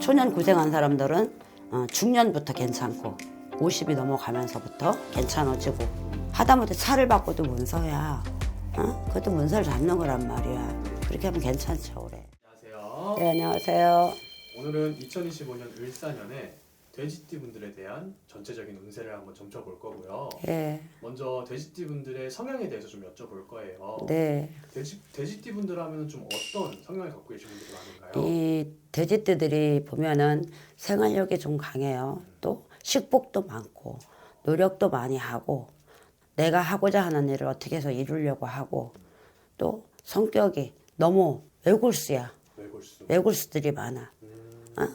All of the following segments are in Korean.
초년 고생한 사람들은 어, 중년부터 괜찮고 50이 넘어가면서부터 괜찮아지고 하다못해 차를 바꿔도 문서야. 어? 그것도 문서를 잡는 거란 말이야. 그렇게 하면 괜찮죠, 올해. 안녕하세요. 네, 안녕하세요. 오늘은 2025년 을사년에 돼지띠 분들에 대한 전체적인 운세를 한번 점쳐볼 거고요. 예, 먼저 돼지띠 분들의 성향에 대해서 좀 여쭤볼 거예요. 네. 돼지, 돼지띠 분들 하면 좀 어떤 성향을 갖고 계신 분들이 많은가요? 이 돼지띠들이 보면은 생활력이 좀 강해요. 또 식복도 많고 노력도 많이 하고 내가 하고자 하는 일을 어떻게 해서 이루려고 하고 또 성격이 너무 외골수야. 외골수. 외골수들이 많아. 음,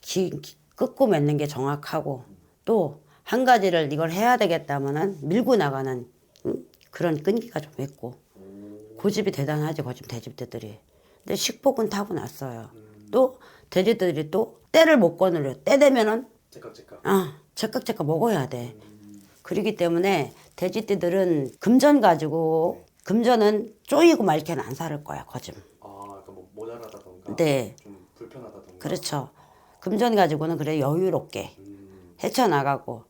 기, 기- 끄고 맺는 게 정확하고 또 한 가지를 이걸 해야 되겠다면은 밀고 나가는 음, 그런 끈기가 좀 있고 오, 고집이 대단하지 고집 돼지떼들이. 근데 식복은 타고났어요. 음, 또 돼지들이 또 때를 못 거느려. 때 되면은 제깍제깍. 아 제깍제깍 먹어야 돼. 음, 그러기 때문에 돼지띠들은 금전 가지고 금전은 쪼이고 말게는 안 살을 거야 거짓. 아, 약간 뭐 모자라다던가. 네. 좀 불편하다던가. 그렇죠. 금전 가지고는 그래 여유롭게 음, 헤쳐나가고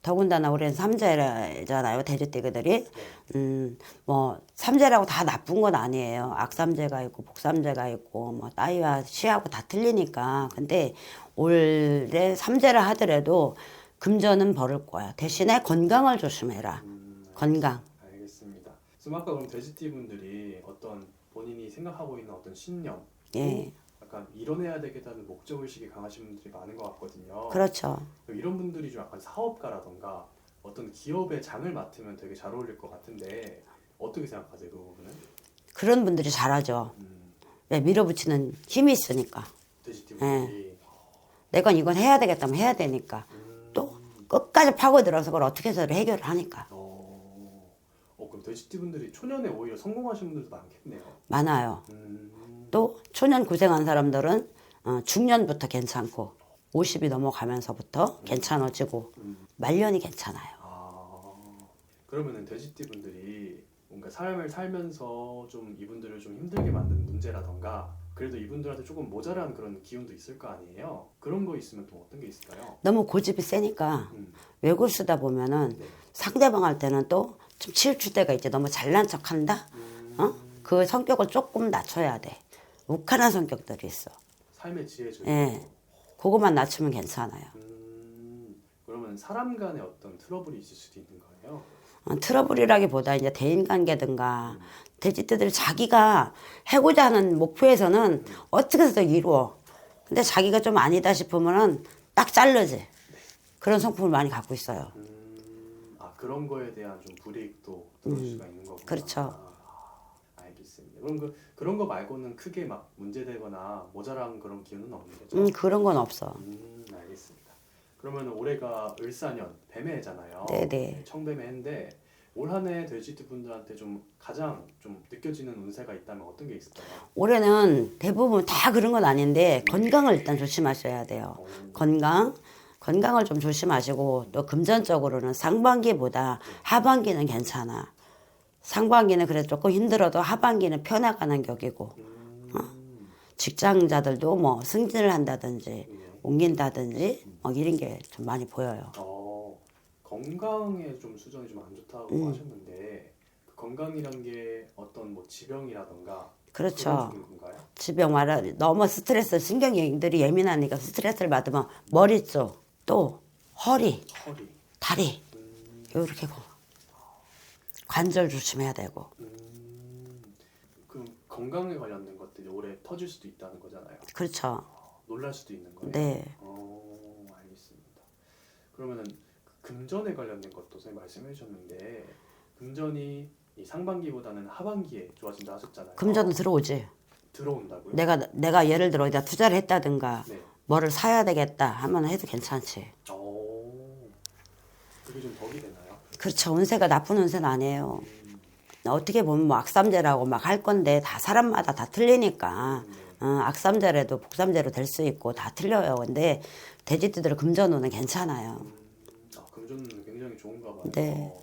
더군다나 우리는 삼재잖아요 돼지띠들이. 음뭐 삼재라고 다 나쁜 건 아니에요. 악삼재가 있고 복삼재가 있고 뭐 따위와 시하고 다 틀리니까. 근데 올해 삼재라 하더라도 금전은 벌을 거야. 대신에 건강을 조심해라. 음, 건강. 알겠습니다. 그럼 아까 그럼 돼지띠 분들이 어떤 본인이 생각하고 있는 어떤 신념, 예 약간 이뤄내야 되겠다는 목적 의식이 강하신 분들이 많은 것 같거든요. 그렇죠. 이런 분들이 좀 약간 사업가라던가 어떤 기업의 장을 맡으면 되게 잘 어울릴 것 같은데 어떻게 생각하세요 그 부분은? 그런 분들이 잘하죠. 음, 왜 밀어붙이는 힘이 있으니까. 돼지띠 예. 분들이. 내가 이건 해야 되겠다면 해야 되니까. 음, 또 끝까지 파고들어서 그걸 어떻게 해서 해결을 하니까. 어, 돼지띠 분들이 초년에 오히려 성공하신 분들도 많겠네요. 많아요. 음, 또 초년 고생한 사람들은 어, 중년부터 괜찮고 50이 넘어가면서부터 괜찮아지고 음. 말년이 괜찮아요. 아 그러면은 돼지띠 분들이 뭔가 삶을 살면서 좀 이분들을 좀 힘들게 만든 문제라던가 그래도 이분들한테 조금 모자란 그런 기운도 있을 거 아니에요? 그런 거 있으면 또 어떤 게 있을까요? 너무 고집이 세니까 음, 외골 쓰다 보면은 네. 상대방 할 때는 또 좀 치우칠 때가 있지. 너무 잘난 척 한다. 음, 어? 그 성격을 조금 낮춰야 돼. 욱하는 성격들이 있어. 삶의 지혜죠. 예. 그것만 낮추면 괜찮아요. 음, 그러면 사람 간의 어떤 트러블이 있을 수도 있는 거예요? 어, 트러블이라기보다 이제 대인관계든가 돼지떼들 자기가 해고자 하는 목표에서는 어떻게 해서 이루어. 근데 자기가 좀 아니다 싶으면은 딱 자르지. 그런 성품을 많이 갖고 있어요. 음, 아 그런 거에 대한 좀 불이익도 들어올 수가 있는 거구나. 음, 그렇죠. 아, 알겠습니다. 그럼 그 그런 거 말고는 크게 막 문제되거나 모자란 그런 기운은 없는 거죠? 음, 그런 건 없어. 음, 알겠습니다. 그러면 올해가 을사년 뱀해잖아요. 네네. 청뱀해인데 올 한해 돼지띠 분들한테 좀 가장 좀 느껴지는 운세가 있다면 어떤 게 있을까요? 올해는 대부분 다 그런 건 아닌데 건강을 일단 조심하셔야 돼요. 어, 건강. 건강을 좀 조심하시고 또 금전적으로는 상반기보다 하반기는 괜찮아. 상반기는 그래도 조금 힘들어도 하반기는 편해가는 격이고 음, 직장자들도 뭐 승진을 한다든지 예. 옮긴다든지 뭐 이런 게 좀 많이 보여요. 어, 건강에 좀 수정이 좀 안 좋다고 음. 하셨는데 그 건강이란 게 어떤 뭐 지병이라던가 그렇죠. 지병 말아 너무 스트레스 신경들이 예민하니까 스트레스를 받으면 머리 쪽 또 허리, 허리. 다리 음, 이렇게 고 관절 조심해야 되고 음, 그럼 건강에 관련된 것들이 올해 터질 수도 있다는 거잖아요. 그렇죠. 어, 놀랄 수도 있는 거예요. 네. 어, 알겠습니다. 그러면은 그 금전에 관련된 것도 선생님 말씀해 주셨는데 금전이 이 상반기보다는 하반기에 좋아진다 하셨잖아요. 금전은 들어오지. 들어온다고요? 내가 내가 예를 들어 어디다 투자를 했다든가 네. 뭐를 사야 되겠다 하면 해도 괜찮지. 어, 그게 좀 덕이 되나요? 그렇죠. 운세가 나쁜 운세는 아니에요. 음, 어떻게 보면 뭐 악삼재라고 막 할 건데 다 사람마다 다 틀리니까 네. 어, 악삼재라도 복삼재로 될 수 있고 다 틀려요. 근데 돼지띠들 금전운은 괜찮아요. 음, 아, 금전은 굉장히 좋은가 봐요. 네.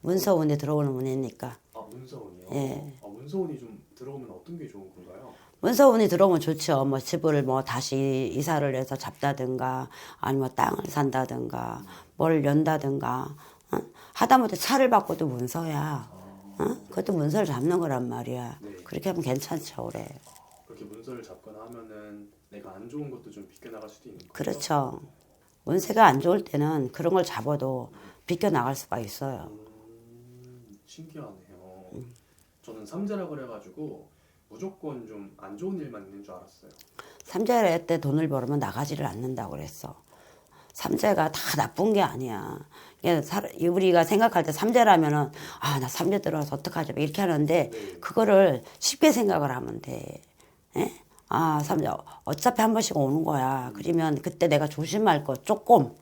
문서운이 들어오는 운이니까 아, 문서운이요? 예. 아, 문서운이 좀 들어오면 어떤 게 좋은 건가요? 문서운이 들어오면 좋죠. 뭐 집을 뭐 다시 이사를 해서 잡다든가 아니면 땅을 산다든가 뭘 연다든가 어? 하다못해 차를 바꿔도 문서야. 어? 그것도 문서를 잡는 거란 말이야. 네. 그렇게 하면 괜찮죠, 올해. 그렇게 문서를 잡거나 하면은 내가 안 좋은 것도 좀 비껴나갈 수도 있는 거죠. 그렇죠. 운세가 안 좋을 때는 그런 걸 잡아도 비껴 나갈 수가 있어요. 음, 신기하네요. 저는 삼재라고 그래가지고 무조건 좀 안 좋은 일만 있는 줄 알았어요. 삼재 때 돈을 벌으면 나가지를 않는다고 그랬어. 삼재가 다 나쁜 게 아니야. 우리가 생각할 때 삼재라면은 아 나 삼재 들어와서 어떡하지 이렇게 하는데 네. 그거를 쉽게 생각을 하면 돼. 예? 아 삼재 어차피 한 번씩 오는 거야. 그러면 그때 내가 조심할 거 조금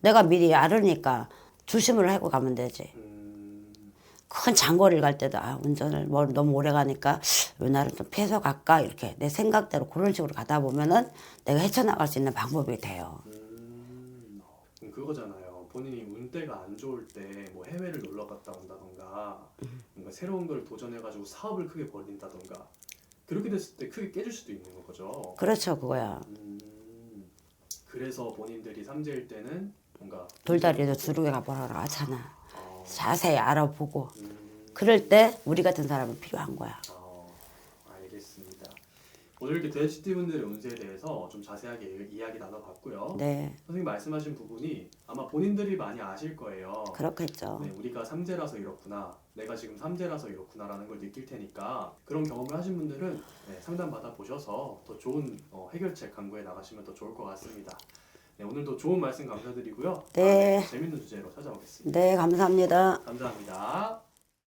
내가 미리 알으니까 조심을 하고 가면 되지. 음, 큰 장거리를 갈 때도 아 운전을 뭐 너무 오래 가니까 이날은 좀 피해서 갈까 이렇게 내 생각대로 그런 식으로 가다 보면은 내가 헤쳐나갈 수 있는 방법이 돼요. 음, 그럼 그거잖아요. 본인이 운때가 안 좋을 때 뭐 해외를 놀러 갔다 온다던가 뭔가 새로운 걸 도전해가지고 사업을 크게 벌린다던가 그렇게 됐을 때 크게 깨질 수도 있는 거죠. 그렇죠 그거야. 음, 그래서 본인들이 삼재일 때는 뭔가 돌다리도 주르게 가보라고 하잖아. 어, 자세히 알아보고 음, 그럴 때 우리 같은 사람은 필요한 거야. 어, 알겠습니다. 오늘 이렇게 돼지띠분들의 운세에 대해서 좀 자세하게 이야기 나눠봤고요. 네 선생님 말씀하신 부분이 아마 본인들이 많이 아실 거예요. 그렇겠죠. 네, 우리가 삼재라서 이렇구나. 내가 지금 삼재라서 이렇구나라는 걸 느낄 테니까 그런 경험을 하신 분들은 네, 상담 받아 보셔서 더 좋은 어, 해결책 강구해 나가시면 더 좋을 것 같습니다. 네, 오늘도 좋은 말씀 감사드리고요. 네. 재밌는 주제로 찾아오겠습니다. 네 감사합니다. 감사합니다.